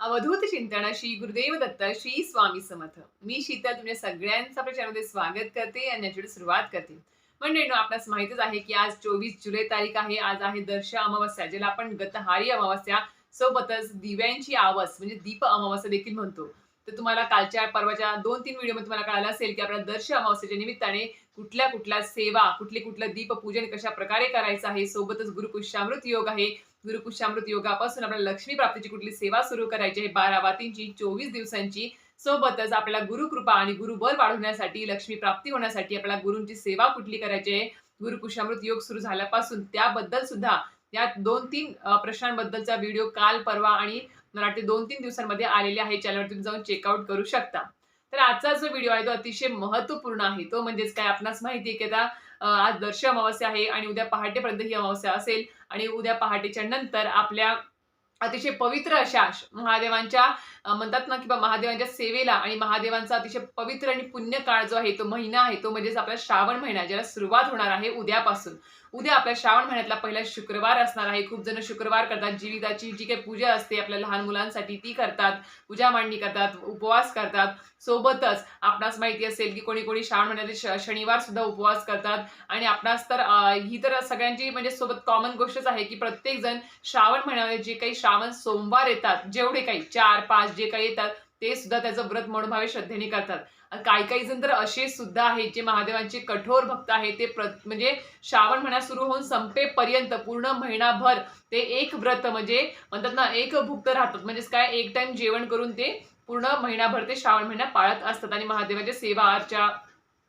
अवधूत चिंतन श्री गुरुदेव दत्त श्री स्वामी समर्थ. मी शीतल तुमच्या सगळ्यांचं आपल्या चॅनलमध्ये स्वागत करते आणि याच्याकडे सुरुवात करते. मंडळीनो आपल्यास माहितीच आहे की आज चोवीस जुलै तारीख आहे. आज आहे दर्श अमावस्या ज्याला आपण गतहारी अमावस्या सोबतच दिव्यांची आवस म्हणजे दीप अमावस्या देखील म्हणतो. तर तुम्हाला कालच्या परवाच्या दोन तीन व्हिडिओमध्ये तुम्हाला कळालं असेल की आपल्या दर्श अमावस्येच्या निमित्ताने कुठल्या कुठल्या सेवा कुठले कुठलं दीप पूजन कशा प्रकारे करायचं आहे सोबतच गुरुपुष्यामृत योग आहे. गुरुपुष्यामृत योगापासून आपल्याला लक्ष्मी प्राप्तीची कुठली सेवा सुरू करायची आहे? बारा वातींची चोवीस दिवसांची. सोबतच आपल्याला गुरुकृपा आणि गुरुबल वाढवण्यासाठी लक्ष्मी प्राप्ती होण्यासाठी आपल्याला गुरुंची सेवा कुठली करायची आहे? गुरुपुष्यामृत योग सुरू झाल्यापासून त्याबद्दल सुद्धा या दोन तीन प्रश्नांबद्दलचा व्हिडिओ काल परवा आणि मला वाटते दोन तीन दिवसांमध्ये आलेले आहे चॅनलवर तुम्ही जाऊन चेकआउट करू शकता. तर आजचा जो व्हिडिओ आहे तो अतिशय महत्त्वपूर्ण आहे. तो म्हणजेच काय? आपणास माहिती आहे की आता आज दर्श अमावस्या आहे आणि उद्या पहाटेपर्यंत ही अमावस्या असेल. आणि उद्या पहाटेच्या नंतर आपल्या अतिशय पवित्र अशा महादेवांच्या म्हणतात ना किंवा महादेवांच्या सेवेला आणि महादेवांचा अतिशय पवित्र आणि पुण्य काळ जो आहे तो महिना आहे तो म्हणजेच आपला श्रावण महिना ज्याला सुरुवात होणार आहे उद्यापासून. उद्या आपल्या श्रावण महिन्यातला पहिला शुक्रवार असणार आहे. खूप जण शुक्रवार करतात. जीविताची जी काही पूजा असते आपल्या लहान मुलांसाठी ती करतात. पूजा मांडणी करतात उपवास करतात. सोबतच आपणास माहिती असेल की कोणी कोणी श्रावण महिन्यात शनिवार सुद्धा उपवास करतात. आणि आपणास तर ही तर सगळ्यांची म्हणजे सोबत कॉमन गोष्टच आहे की प्रत्येक जण श्रावण महिन्यामध्ये जे काही श्रावण सोमवार येतात जेवढे काही चार पाच जे काही येतात ते सुद्धा त्याचं व्रत मनोभावे श्रद्धेने करतात. आणि काही काही जण तर असे सुद्धा आहेत जे महादेवांचे कठोर भक्त आहेत ते प्र म्हणजे श्रावण महिना सुरू होऊन संपेपर्यंत पूर्ण महिनाभर ते एक व्रत म्हणजे म्हणतात ना एक भुक्त राहतात. म्हणजेच काय एक टाइम जेवण करून ते पूर्ण महिनाभर ते श्रावण महिना पाळत असतात आणि महादेवाच्या सेवा अर्चा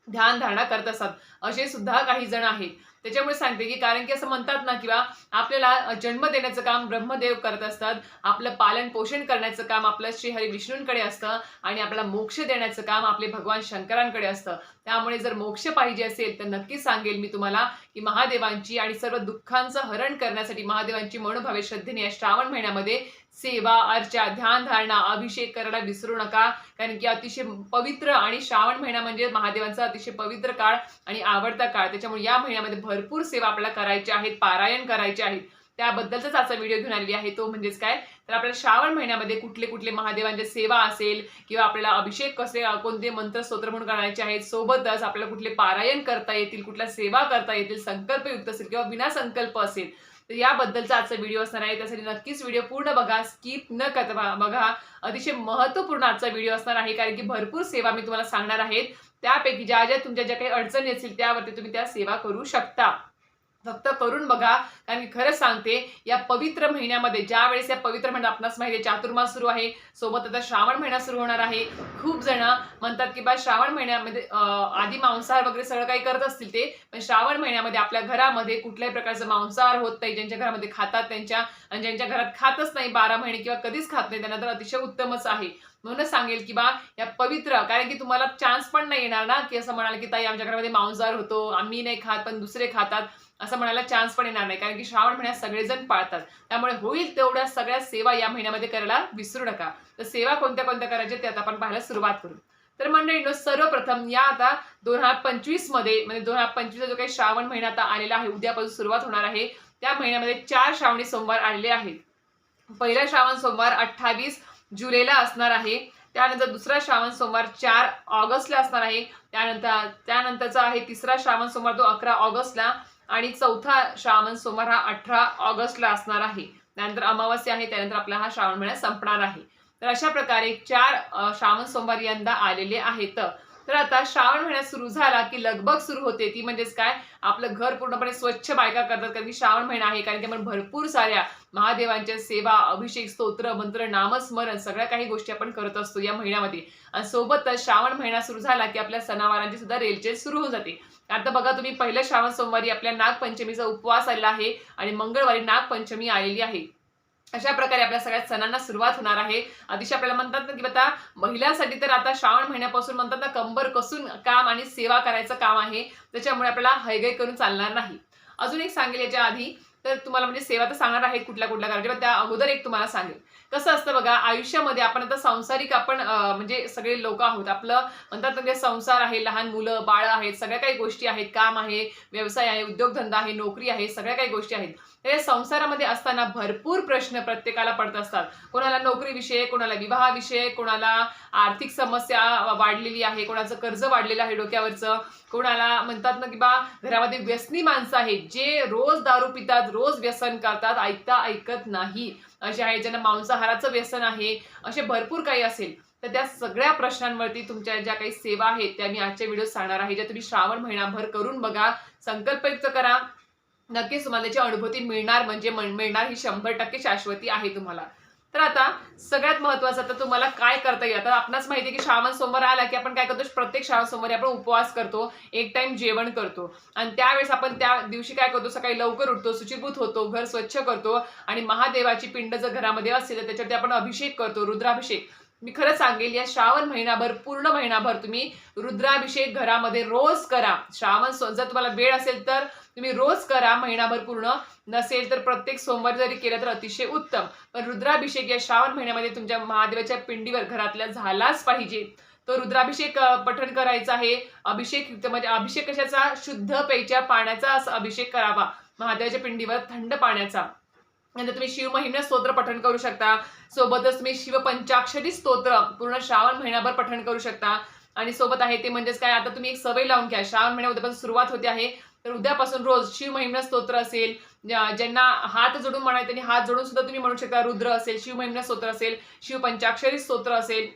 ध्यान धारणा करत असतात. असे सुद्धा काही जण आहेत. त्याच्यामुळे सांगते की कारण की असं म्हणतात ना किंवा आपल्याला जन्म देण्याचं काम ब्रह्मदेव करत असतात. आपलं पालन पोषण करण्याचं काम आपलं श्री हरी विष्णूंकडे असतं आणि आपल्याला मोक्ष देण्याचं काम आपले भगवान शंकरांकडे असतं. त्यामुळे जर मोक्ष पाहिजे असेल तर नक्कीच सांगेल मी तुम्हाला की महादेवांची आणि सर्व दुःखांचं हरण करण्यासाठी महादेवांची मनोभावे श्रद्धेने या श्रावण महिन्यामध्ये सेवा अर्चा ध्यान धारणा अभिषेक करायला विसरू नका. कारण की अतिशय पवित्र आणि श्रावण महिना म्हणजे महादेवांचा अतिशय पवित्र काळ आणि आवडता काळ. त्याच्यामुळे या महिन्यामध्ये भरपूर सेवा आपल्याला करायच्या आहेत पारायण करायचे आहेत. त्याबद्दलचाच आजचा व्हिडिओ घेऊन आलेली आहे. तो म्हणजेच काय? तर आपल्याला श्रावण महिन्यामध्ये कुठले कुठले महादेवांच्या सेवा असेल किंवा आपल्याला अभिषेक कसे कोणते मंत्र स्तोत्र म्हणून करायचे आहेत सोबतच आपल्याला कुठले पारायण करता येतील कुठल्या सेवा करता येतील संकल्पयुक्त असेल किंवा विना संकल्प असेल तर याबद्दलचा आजचा व्हिडिओ असणार आहे. त्यासाठी नक्कीच व्हिडिओ पूर्ण बघा स्किप न करता बघा. अतिशय महत्त्वपूर्ण आजचा व्हिडिओ असणार आहे कारण की भरपूर सेवा मी तुम्हाला सांगणार आहेत. त्यापैकी ज्या ज्या तुमच्या ज्या काही अडचणी असतील त्यावरती तुम्ही त्या सेवा करू शकता. फक्त करून बघा कारण की खरंच सांगते या पवित्र महिन्यामध्ये ज्या वेळेस या पवित्र महिन्यात आपणास माहिती आहे चातुर्मास सुरू आहे सोबत आता श्रावण महिना सुरू होणार आहे. खूप जण म्हणतात की बा श्रावण महिन्यामध्ये आधी मांसाहार वगैरे सगळं काही करत असतील ते पण श्रावण महिन्यामध्ये आपल्या घरामध्ये कुठल्याही प्रकारचं मांसाहार होत नाही ज्यांच्या घरामध्ये खातात त्यांच्या आणि ज्यांच्या घरात खातच नाही बारा महिने किंवा कधीच खात नाही त्यांना तर अतिशय उत्तमच आहे. म्हणूनच सांगेल की बा या पवित्र कारण की तुम्हाला चान्स पण नाही येणार ना की असं म्हणाल की ताई आमच्या घरामध्ये मांसाहार होतो आम्ही नाही खात पण दुसरे खातात. असं म्हणायला चान्स पण येणार नाही. कारण की श्रावण महिन्यात सगळेजण पाळतात. त्यामुळे होईल तेवढ्या सगळ्या सेवा या महिन्यामध्ये करायला विसरू नका. तर सेवा कोणत्या कोणत्या करायच्या ते आता आपण पाहायला सुरुवात करू. तर मंडळींनो सर्वप्रथम या आता दोन हजार पंचवीसमध्ये म्हणजे दोन हजार पंचवीसचा जो काही श्रावण महिना आता आलेला आहे उद्यापासून सुरुवात होणार आहे त्या महिन्यामध्ये चार श्रावणी सोमवार आलेले आहेत. पहिला श्रावण सोमवार अठ्ठावीस जुलैला असणार आहे. त्यानंतर दुसरा श्रावण सोमवार चार ऑगस्टला असणार आहे. त्यानंतर त्यानंतरचा आहे तिसरा श्रावण सोमवार तो अकरा ऑगस्टला. आणि चौथा श्रावण सोमवार हा अठरा ऑगस्टला असणार आहे. त्यानंतर अमावस्या आहे त्यानंतर आपला हा श्रावण महिना संपणार आहे. तर अशा प्रकारे चार श्रावण सोमवार यंदा आलेले आहेत. तर आता श्रावण महिना सुरू झाला की लगबग सुरू होते. ती म्हणजेच काय? आपलं घर पूर्णपणे स्वच्छ बायका करतात. कारण की श्रावण महिना आहे. कारण की आपण भरपूर साऱ्या महादेवांच्या सेवा अभिषेक स्तोत्र मंत्र नामस्मरण सगळ्या काही गोष्टी आपण करत असतो या महिन्यामध्ये. आणि सोबतच श्रावण महिना सुरू झाला की आपल्या सणावारांची सुद्धा रेलचेल सुरू होऊन जाते. आता बघा तुम्ही पहिल्या श्रावण सोमवारी आपल्या नागपंचमीचा उपवास आलेला आहे आणि मंगळवारी नागपंचमी आलेली आहे. अशा प्रकारे आपल्या सगळ्या सणांना सुरुवात होणार आहे. अतिशय आपल्याला म्हणतात ना की आता महिलांसाठी तर आता श्रावण महिन्यापासून म्हणतात ना कंबर कसून काम आणि सेवा करायचं काम आहे. त्याच्यामुळे आपल्याला हयगय करून चालणार नाही. अजून एक सांगेल याच्या आधी तर तुम्हाला म्हणजे सेवा तर सांगणार आहेत कुठल्या कुठल्या करायच्या पण त्या अगोदर एक तुम्हाला सांगेल. कसं असतं बघा आयुष्यामध्ये आपण आता सांसारिक आपण म्हणजे सगळे लोक आहोत. आपलं म्हणतात म्हणजे संसार आहे लहान मुलं बाळं आहेत सगळ्या काही गोष्टी आहेत. काम आहे व्यवसाय आहे उद्योगधंदा आहे नोकरी आहे सगळ्या काही गोष्टी आहेत. हे संसारामध्ये असताना भरपूर प्रश्न प्रत्येकाला पडत असतात. कोणाला नोकरीविषयी कोणाला विवाहाविषयी कोणाला आर्थिक समस्या वाढलेली आहे कोणाचं कर्ज वाढलेलं आहे डोक्यावरचं. कोणाला म्हणतात ना की बा घरामध्ये व्यसनी माणसं आहेत जे रोज दारू पितात रोज व्यसन करतात ऐकता ऐकत नाही. असे आहे ज्यांना मांसाहाराचं व्यसन आहे असे भरपूर काही असेल. तर त्या सगळ्या प्रश्नांवरती तुमच्या ज्या काही सेवा आहेत त्या मी आजच्या व्हिडिओ सांगणार आहे. ज्या तुम्ही श्रावण महिनाभर करून बघा संकल्पयुक्त करा. नक्कीच तुम्हाला त्याची अनुभूती मिळणार म्हणजे मिळणार ही शंभर टक्के शाश्वती आहे तुम्हाला. तर आता सगळ्यात महत्वाचं आता तुम्हाला काय करता येईल? आता आपणास माहिती आहे की श्रावण सोमवार आला की आपण काय करतो? प्रत्येक श्रावण सोमवारी आपण उपवास करतो एक टाइम जेवण करतो. आणि त्यावेळेस आपण त्या दिवशी काय करतो? सकाळी लवकर उठतो सुचिभूत होतो घर स्वच्छ करतो आणि महादेवाची पिंड जर घरामध्ये असेल तर त्याच्यावरती आपण अभिषेक करतो रुद्राभिषेक. मी खरं सांगेल या श्रावण महिनाभर पूर्ण महिनाभर तुम्ही रुद्राभिषेक घरामध्ये रोज करा. श्रावण सो- जर तुम्हाला वेळ असेल तर तुम्ही रोज करा महिनाभर पूर्ण. नसेल तर प्रत्येक सोमवार जरी केलं तर अतिशय उत्तम. पण रुद्राभिषेक या श्रावण महिन्यामध्ये तुमच्या महादेवाच्या पिंडीवर घरातल्या झालाच पाहिजे. तो रुद्राभिषेक पठण करायचा आहे. अभिषेक म्हणजे अभिषेक कशाचा? शुद्ध पेच्या पाण्याचा असा अभिषेक करावा. महादेवाच्या पिंडीवर थंड पाण्याचा. नंतर तुम्ही शिव महिना स्तोत्र पठण करू शकता. सोबतच तुम्ही शिव पंचाक्षरी स्तोत्र पूर्ण श्रावण महिनाभर पठण करू शकता. आणि सोबत आहे ते म्हणजेच काय आता तुम्ही एक सवय लावून घ्या. श्रावण महिन्यापासून सुरुवात होते आहे. तर उद्यापासून रोज शिव महिना स्तोत्र असेल ज्यांना हात जोडून म्हणाय त्यांनी हात जोडून सुद्धा तुम्ही म्हणू शकता रुद्र असेल शिव महिना स्तोत्र असेल शिव पंचाक्षरी स्तोत्र असेल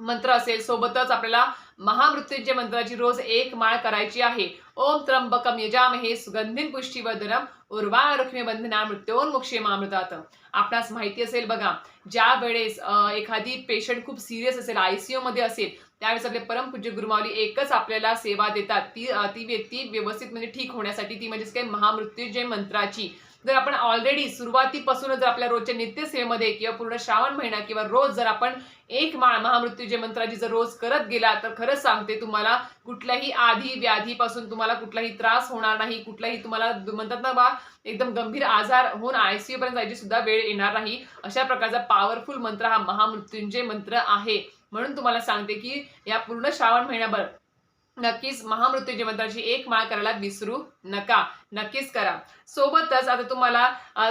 मंत्र असेल. सोबतच आपल्याला महामृत्युंजय मंत्राची रोज एक माळ करायची आहे. ओम त्र्यंबकम यजामहे सुगंधिन पुष्टीवर्धनम उर्वारुक्मे बंधना मृत्योन्मुक्षे मामृतात. आपणास माहिती असेल बघा ज्या वेळेस एखादी पेशंट खूप सिरियस असेल आयसीयू मध्ये असेल त्यावेळेस आपले परमपूज्य गुरुमावली एकच आपल्याला सेवा देतात. ती ती व्यक्ती व्यवस्थित म्हणजे ठीक होण्यासाठी ती म्हणजेच काय? महामृत्युंजय मंत्राची. जर आपण ऑलरेडी सुरुवातीपासूनच जर आपल्या रोजच्या नित्यसेवेमध्ये किंवा पूर्ण श्रावण महिना किंवा रोज जर आपण एक माळ महामृत्यूजय मंत्राची जर रोज करत गेला तर खरंच सांगते तुम्हाला कुठल्याही आधी व्याधीपासून तुम्हाला कुठलाही त्रास होणार नाही कुठलाही तुम्हाला म्हणतात ना बा एकदम गंभीर आजार होऊन आयसीयू पर्यंत जायची सुद्धा वेळ येणार नाही. अशा प्रकारचा पॉवरफुल मंत्र हा महामृत्यूंजय मंत्र आहे. म्हणून तुम्हाला सांगते की या पूर्ण श्रावण महिन्याभर नक्कीच महामृत्यूंजय मंत्राची एक माळ करायला विसरू नका. नक्कीच करा. सोबतच आता तुम्हाला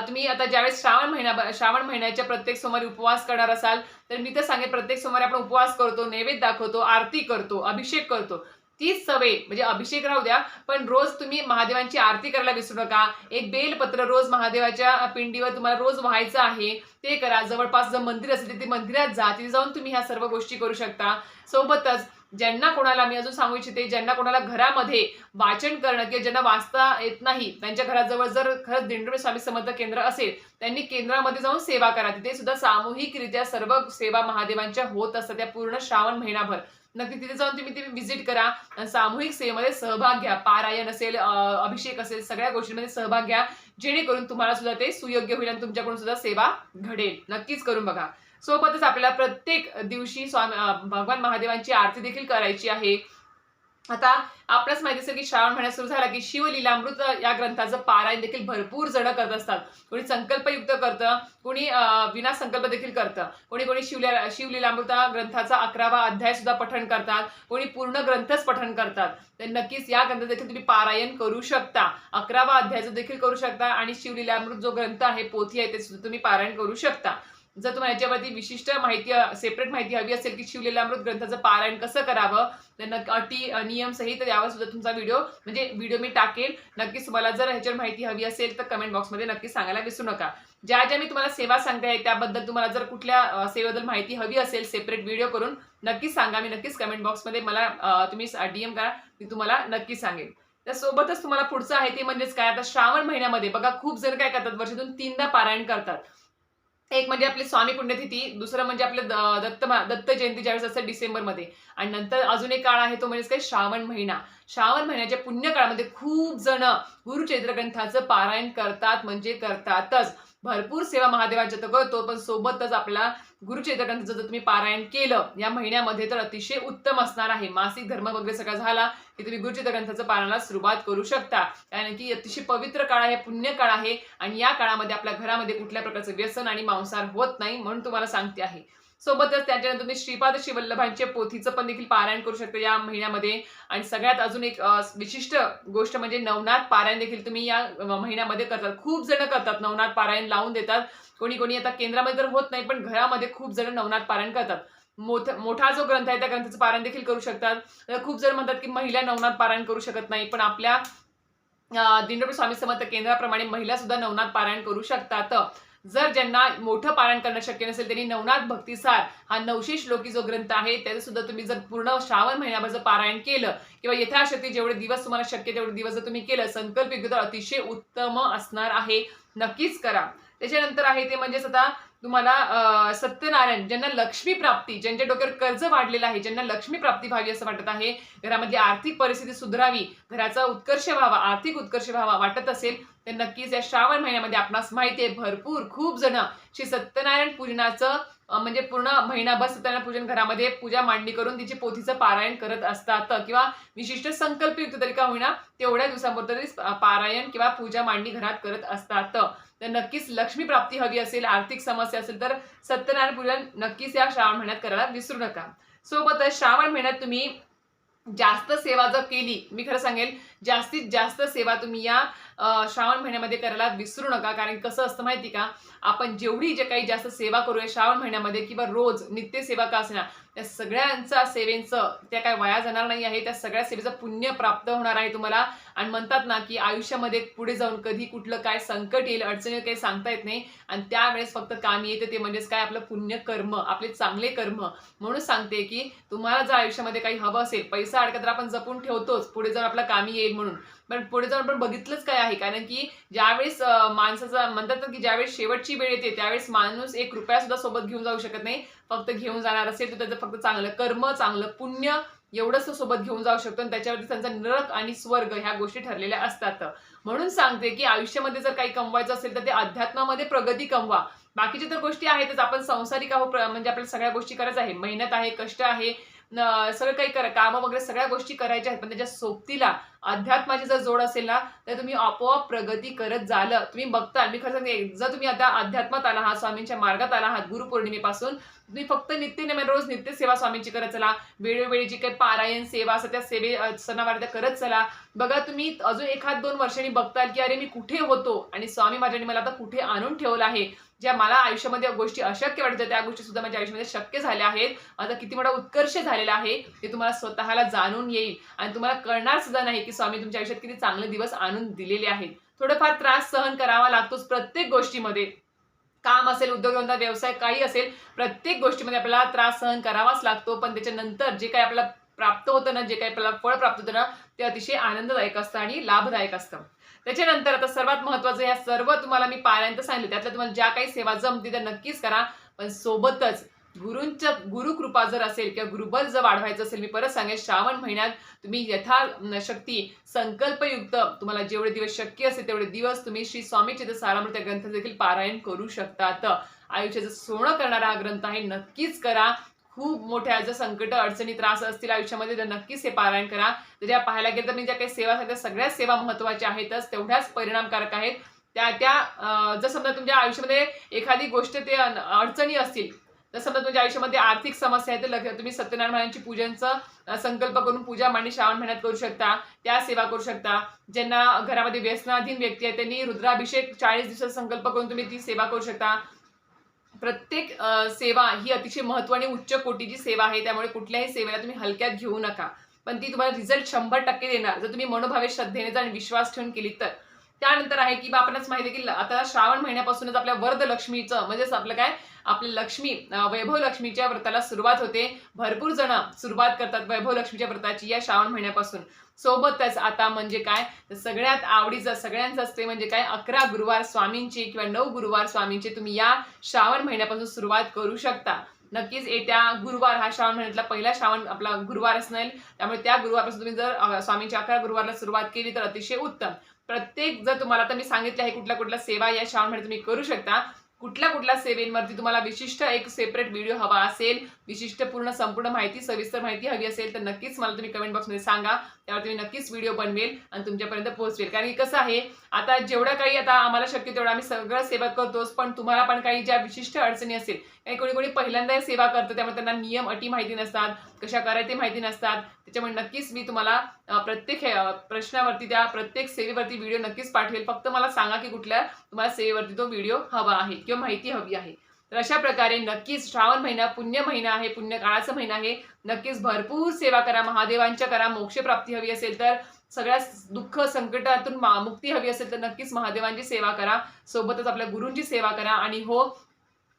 तुम्ही आता ज्यावेळेस श्रावण महिना श्रावण महिन्याच्या प्रत्येक सोमवारी उपवास करणार असाल तर मी तर सांगेन प्रत्येक सोमवारी आपण उपवास करतो नैवेद्य दाखवतो आरती करतो अभिषेक करतो. तीच सवय. म्हणजे अभिषेक राहू द्या पण रोज तुम्ही महादेवांची आरती करायला विसरू नका. एक बेलपत्र रोज महादेवाच्या पिंडीवर तुम्हाला रोज व्हायचं आहे ते करा. जवळपास जर मंदिर असेल तिथे मंदिरात जा. तिथे जाऊन तुम्ही ह्या सर्व गोष्टी करू शकता. सोबतच ज्यांना कोणाला मी अजून सांगू इच्छिते ज्यांना कोणाला घरामध्ये वाचन करणं किंवा ज्यांना वाचता येत नाही त्यांच्या घराजवळ जर खरंच दिंडोरी स्वामी समर्थ केंद्र असेल त्यांनी केंद्रामध्ये जाऊन सेवा करा. तिथे सुद्धा सामूहिकरित्या सर्व सेवा महादेवांच्या होत असतात. त्या पूर्ण श्रावण महिनाभर. नक्की तिथे जाऊन तुम्ही तिथे व्हिजिट करा. सामूहिक सेवेमध्ये सहभाग घ्या. पारायण असेल अभिषेक असेल सगळ्या गोष्टींमध्ये सहभाग घ्या. जेणेकरून तुम्हाला सुद्धा ते सुयोग्य होईल आणि तुमच्याकडून सुद्धा सेवा घडेल. नक्कीच करून बघा. सोबतच आपल्याला प्रत्येक दिवशी स्वामी भगवान महादेवांची आरती देखील करायची आहे. आता आपल्याच माहिती असेल की श्रावण महिना सुरू झाला की शिवलीलामृत या ग्रंथाचं पारायण देखील भरपूर जण करत असतात. कोणी संकल्पयुक्त करतं कोणी विना संकल्प देखील करतं. कोणी कोणी शिवल्या शिवलीलामृत ग्रंथाचा अकरावा अध्याय सुद्धा पठण करतात. कोणी पूर्ण ग्रंथच पठण करतात. तर नक्कीच या ग्रंथ देखील तुम्ही पारायण करू शकता. अकरावा अध्यायाचं देखील करू शकता आणि शिवलीलामृत जो ग्रंथ आहे पोथी आहे ते सुद्धा तुम्ही पारायण करू शकता. जर तुम्हाला याच्यावरती विशिष्ट माहिती सेपरेट माहिती हवी असेल की शिवलीलामृत ग्रंथाचं पारायण कसं करावं तर नक्की अटी अ, नियम सहित यावर सुद्धा तुमचा व्हिडिओ म्हणजे व्हिडिओ मी टाकेल. नक्कीच तुम्हाला जर ह्याच्यावर माहिती हवी असेल तर कमेंट बॉक्समध्ये नक्की सांगायला विसरू नका. ज्या ज्या मी तुम्हाला सेवा सांगते आहे त्याबद्दल तुम्हाला जर कुठल्या सेवेबद्दल माहिती हवी असेल सेपरेट व्हिडिओ करून नक्कीच सांगा. मी नक्कीच कमेंट बॉक्समध्ये मला तुम्ही डीएम करा. मी तुम्हाला नक्की सांगेन त्यासोबतच तुम्हाला पुढचं आहे ते म्हणजेच काय? आता श्रावण महिन्यामध्ये बघा खूप जण काय करतात? वर्षातून तीनदा पारायण करतात. एक म्हणजे आपली स्वामी पुण्यतिथी दुसरं म्हणजे आपलं द- दत्त दत्त जयंती ज्यावेळेस असते डिसेंबरमध्ये. आणि नंतर अजून एक काळ आहे तो म्हणजेच काय? श्रावण महिना. श्रावण महिन्याच्या पुण्य काळामध्ये खूप जण गुरुचैत्र ग्रंथाचं पारायण करतात म्हणजे करतातच. भरपूर सेवा महादेवाच्या तर करतो पण सोबतच आपला गुरुचैत्र जर तुम्ही पारायण केलं या महिन्यामध्ये तर अतिशय उत्तम असणार आहे. मासिक धर्म वगैरे सगळा झाला की तुम्ही गुरुचैत्र ग्रंथाचं पारायणाला सुरुवात करू शकता. कारण की अतिशय पवित्र काळ आहे पुण्य काळ आहे आणि या काळामध्ये आपल्या घरामध्ये कुठल्या प्रकारचं व्यसन आणि मांसाहार होत नाही म्हणून तुम्हाला सांगते आहे. सोबतच त्याच्यानंतर तुम्ही श्रीपाद शिवल्लभांचे पोथीचं पण देखील पारायण करू शकता या महिन्यामध्ये. आणि सगळ्यात अजून एक विशिष्ट गोष्ट म्हणजे नवनाथ पारायण देखील तुम्ही या महिन्यामध्ये करतात. खूप जण करतात नवनाथ पारायण लावून देतात. कोणी कोणी आता केंद्रामध्ये तर होत नाही पण घरामध्ये खूप जण नवनाथ पारायण करतात. मोठ मोठा जो ग्रंथ आहे त्या ग्रंथाचं पारायण देखील करू शकतात. तर खूप जण म्हणतात की महिला नवनाथ पारायण करू शकत नाही पण आपल्या अं, स्वामी समर्थ केंद्राप्रमाणे महिला सुद्धा नवनाथ पारायण करू शकतात. जर ज्यांना मोठं पारायण करणं शक्य नसेल त्यांनी नवनाथ भक्तिसार हा नवशे श्लोकी जो ग्रंथ आहे त्याचं सुद्धा तुम्ही जर पूर्ण श्रावण महिन्याभर जर पारायण केलं किंवा यथाशक्ती जेवढे दिवस तुम्हाला शक्य तेवढे दिवस जर तुम्ही केलं संकल्प युक्त अतिशय उत्तम असणार आहे. नक्कीच करा. त्याच्यानंतर आहे ते म्हणजेच आता तुम्हाला सत्यनारायण ज्यांना लक्ष्मी प्राप्ती ज्यांच्या डोक्यावर कर्ज वाढलेलं आहे ज्यांना लक्ष्मी प्राप्ती व्हावी असं वाटत आहे घरामध्ये आर्थिक परिस्थिती सुधारावी घराचा उत्कर्ष व्हावा आर्थिक उत्कर्ष व्हावा वाटत असेल तर नक्कीच या श्रावण महिन्यामध्ये आपणास माहिती आहे भरपूर खूप जण श्री सत्यनारायण पूजनाचं म्हणजे पूर्ण महिनाभर सत्यनारायण पूजन घरामध्ये पूजा मांडणी करून तिची पोथीचं पारायण करत असतात. किंवा विशिष्ट संकल्पयुक्त तरी का होईना तेवढ्या दिवसांपुरतं तरी पारायण किंवा पूजा मांडणी घरात करत असतात. तर नक्कीच लक्ष्मी प्राप्ती हवी असेल आर्थिक समस्या असेल तर सत्यनारायण पूजन नक्कीच या श्रावण महिन्यात करायला विसरू नका. सोबतच श्रावण महिन्यात तुम्ही जास्त सेवा जर केली मी खरं सांगेल जास्तीत जास्त सेवा तुम्ही या श्रावण महिन्यामध्ये करायला विसरू नका. कारण कसं असतं माहिती का? आपण जेवढी जे काही जास्त सेवा करूया श्रावण महिन्यामध्ये किंवा रोज नित्य सेवा का असेना त्या सगळ्यांचा सेवेचं त्या काय वाया जाणार नाही आहे. त्या सगळ्या सेवेचं पुण्य प्राप्त होणार आहे तुम्हाला. आणि म्हणतात ना की आयुष्यामध्ये पुढे जाऊन कधी कुठलं काय संकट येईल अडचणी काही सांगता येत नाही. आणि त्यावेळेस फक्त कामी येते ते म्हणजेच काय? आपलं पुण्य कर्म आपले चांगले कर्म. म्हणून सांगते की तुम्हाला जर आयुष्यामध्ये काही हवं असेल पैसा अडकत तर आपण जपून ठेवतोच पुढे जाऊन आपलं कामी येईल म्हणून. पण पुढे जाऊन आपण बघितलंच काय आहे. कारण की ज्यावेळेस माणसाचा म्हणतात की ज्यावेळेस शेवटची वेळ येते त्यावेळेस माणूस एक रुपया सुद्धा सोबत घेऊन जाऊ शकत नाही. फक्त घेऊन जाणार असेल तर त्याचं फक्त चांगलं कर्म चांगलं पुण्य एवढंच तो सोबत घेऊन जाऊ शकतो आणि त्याच्यावरती त्यांचा नरक आणि स्वर्ग ह्या गोष्टी ठरलेल्या असतात. म्हणून सांगते की आयुष्यामध्ये जर काही कमवायचं असेल तर ते अध्यात्मामध्ये प्रगती कमवा. बाकीच्या तर गोष्टी आहेतच. आपण संसारिक आहो प्र- म्हणजे आपल्याला सगळ्या गोष्टी करायचं आहे. मेहनत आहे कष्ट आहे सगळं काही करा कामं वगैरे सगळ्या गोष्टी करायच्या आहेत पण त्याच्या सोबतीला अध्यात्माची जर जोड असेल ना तर तुम्ही आपोआप प्रगती करत झालं. तुम्ही बघताल मी खरं सांगते जर तुम्ही आता अध्यात्मात आला आहात स्वामींच्या मार्गात आला आहात गुरुपौर्णिमेपासून तुम्ही फक्त नित्य रोज नित्य सेवा स्वामींची करत चला. वेळोवेळी जी काही पारायण सेवा असं त्या सेवे सणावार त्या करत चला. बघा तुम्ही अजून एखाद दोन वर्षांनी बघताल की अरे मी कुठे होतो? आणि स्वामी माझ्याने मला आता कुठे आणून ठेवलं आहे? ज्या मला आयुष्यामध्ये गोष्टी अशक्य वाटत त्या गोष्टी सुद्धा माझ्या आयुष्यामध्ये शक्य झाल्या आहेत. आता किती मोठा उत्कर्ष झालेला आहे ते तुम्हाला स्वतःला जाणून येईल. आणि तुम्हाला कळणार सुद्धा नाही की स्वामी तुमच्या आयुष्यात किती चांगले दिवस आणून दिलेले आहेत. थोडंफार त्रास सहन करावा लागतोच प्रत्येक गोष्टीमध्ये. काम असेल उद्योगधंदा व्यवसाय काही असेल प्रत्येक गोष्टीमध्ये आपल्याला त्रास सहन करावाच लागतो. पण त्याच्यानंतर जे काही आपल्याला प्राप्त होतं ना जे काही आपल्याला फळ प्राप्त होतं ना ते अतिशय आनंददायक असतं आणि लाभदायक असतं. त्याच्यानंतर आता सर्वात महत्वाचं या सर्व तुम्हाला मी पारायण सांगितलं. त्यातल्या तुम्हाला ज्या काही सेवा जमतील त्या नक्कीच करा. पण सोबतच गुरूंच्या गुरुकृपा जर असेल किंवा गुरुबल जर वाढवायचं असेल मी परत सांगेन श्रावण महिन्यात तुम्ही यथा शक्ती संकल्पयुक्त तुम्हाला जेवढे दिवस शक्य असेल तेवढे दिवस तुम्ही श्री स्वामी चित्र सारामृत ग्रंथ देखील पारायण करू शकतात आयुष्याचं सोनं करणारा हा ग्रंथ आहे नक्कीच करा. खूप मोठ्या जर संकट अडचणी त्रास असतील आयुष्यामध्ये तर नक्कीच हे पारायण करा. त्याच्या पाहायला गेलं तर मी ज्या काही सेवा सांगते सगळ्याच सेवा महत्त्वाच्या आहेतच. तेवढ्याच परिणामकारक आहेत. त्या त्या जर समजा तुमच्या आयुष्यामध्ये एखादी गोष्ट ते अडचणी असतील तर समजा तुमच्या आयुष्यामध्ये आर्थिक समस्या आहे तर लग- तुम्ही सत्यनारायण महाराजांची पूजनचं संकल्प करून पूजा मांडणी श्रावण महिन्यात करू शकता. त्या सेवा करू शकता. ज्यांना घरामध्ये व्यसनाधीन व्यक्ती आहेत त्यांनी रुद्राभिषेक चाळीस दिवसाचा संकल्प करून तुम्ही ती सेवा करू शकता. प्रत्येक सेवा ही अतिशय महत्वाची उच्च कोटीची सेवा आहे. त्यामुळे कुठल्याही सेवेला तुम्ही हलक्यात घेऊ नका. पण ती तुम्हाला रिझल्ट शंभर टक्के देणार. जर तुम्ही मनोभावे श्रद्धेने जर आणि विश्वास ठेवून केली तर. त्यानंतर आहे की बा आपणच माहिती आहे की आता श्रावण महिन्यापासूनच आपल्या वरद लक्ष्मीचं म्हणजेच आपलं काय? आपलं लक्ष्मी वैभव लक्ष्मीच्या व्रताला सुरुवात होते. भरपूर जण सुरुवात करतात वैभव लक्ष्मीच्या व्रताची या श्रावण महिन्यापासून. सोबतच आता म्हणजे काय? सगळ्यात आवडीचं सगळ्यांचं असते म्हणजे काय? अकरा गुरुवार स्वामींची किंवा नऊ गुरुवार स्वामींची तुम्ही या श्रावण महिन्यापासून सुरुवात करू शकता. नक्कीच येत्या गुरुवार हा श्रावण महिन्यातला पहिला श्रावण आपला गुरुवार असणार त्यामुळे त्या गुरुवारपासून तुम्ही जर स्वामींच्या अकरा गुरुवारला सुरुवात केली तर अतिशय उत्तम. प्रत्येक जर तुम्हाला आता मी सांगितलं आहे कुठल्या कुठल्या सेवा या श्रावण महिन्यात तुम्ही करू शकता कुठल्या कुठल्या सेवेंवरती तुम्हाला विशिष्ट एक सेपरेट व्हिडिओ हवा असेल विशिष्ट पूर्ण संपूर्ण माहिती सविस्तर माहिती हवी असेल तर नक्कीच मला तुम्ही कमेंट बॉक्समध्ये सांगा. त्यावर तुम्ही नक्कीच व्हिडिओ बनवेल आणि तुमच्यापर्यंत पोहोचवेल. कारण की कसं आहे आता जेवढं काही आता आम्हाला शक्य तेवढं आम्ही सगळं सेवा करतोच पण तुम्हाला पण काही ज्या विशिष्ट अडचणी असेल काही कोणी कोणी पहिल्यांदा सेवा करतं त्यामुळे त्यांना नियम अटी माहिती नसतात कशा करायचे माहिती नसतात. त्याच्यामुळे नक्कीच मी तुम्हाला प्रत्येक प्रश्नावरती त्या प्रत्येक सेवेवरती व्हिडिओ नक्कीच पाठवेल. फक्त मला सांगा की कुठल्या तुम्हाला सेवेवरती तो व्हिडिओ हवा आहे किंवा माहिती हवी आहे. तर अशा प्रकारे नक्कीच श्रावण महिना पुण्य महिना आहे पुण्य काळाचा महिना आहे. नक्कीच भरपूर सेवा करा महादेवांच्या करा मोक्षप्राप्ती हवी असेल तर सगळ्या दुःख संकटातून मा- मुक्ती हवी असेल तर नक्कीच महादेवांची सेवा करा. सोबतच आपल्या गुरूंची सेवा करा आणि हो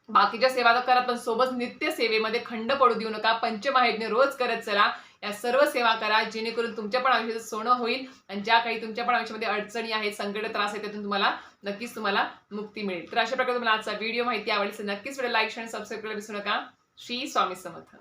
बाकीच्या सेवा तर करा पण सोबत नित्य सेवेमध्ये खंड पडू देऊ नका. पंचमाहितने रोज करत चला. या सर्व सेवा करा जेणेकरून तुमच्या पण आयुष्याचं सोनं होईल आणि ज्या काही तुमच्या पण आयुष्यामध्ये अडचणी आहेत संकट त्रास आहेत त्यातून तुम्हाला नक्कीच तुम्हाला मुक्ती मिळेल. तर अशा प्रकारे तुम्हाला आजचा व्हिडिओ माहिती आवडली तर नक्कीच व्हिडिओ लाईक आणि सबस्क्राईब करायला विसरू नका. श्री स्वामी समर्थ.